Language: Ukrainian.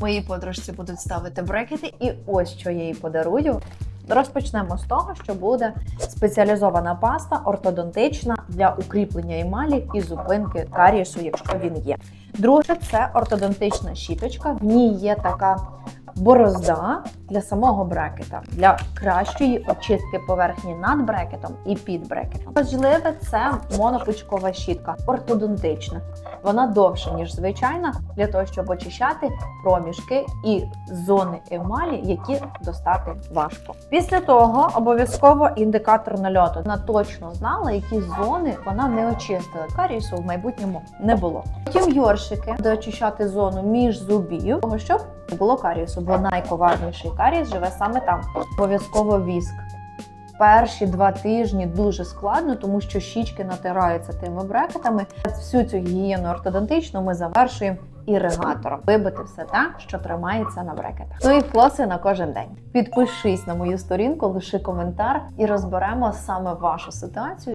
Моїй подружці будуть ставити брекети, і ось що я їй подарую. Розпочнемо з того, що буде спеціалізована паста ортодонтична для укріплення емалі і зупинки карієсу, якщо він є. Друге, це ортодонтична щіточка. В ній є така борозда для самого брекета, для кращої очистки поверхні над брекетом і під брекетом. Важливе це монопучкова щітка, ортодонтична. Вона довша, ніж звичайна, для того, щоб очищати проміжки і зони емалі, які достати важко. Після того обов'язково індикатор нальоту. Вона точно знала, які зони вона не очистила. Карісу в майбутньому не було. Потім йоршики, де очищати зону між зубів, щоб було карісу, бо найковарніший каріс живе саме там. Обов'язково віск. Перші два тижні дуже складно, тому що щічки натираються тими брекетами. Всю цю гігієну ортодонтичну ми завершуємо іригатором. Вибити все те, що тримається на брекетах. Ну і флоси на кожен день. Підпишись на мою сторінку, лиши коментар і розберемо саме вашу ситуацію.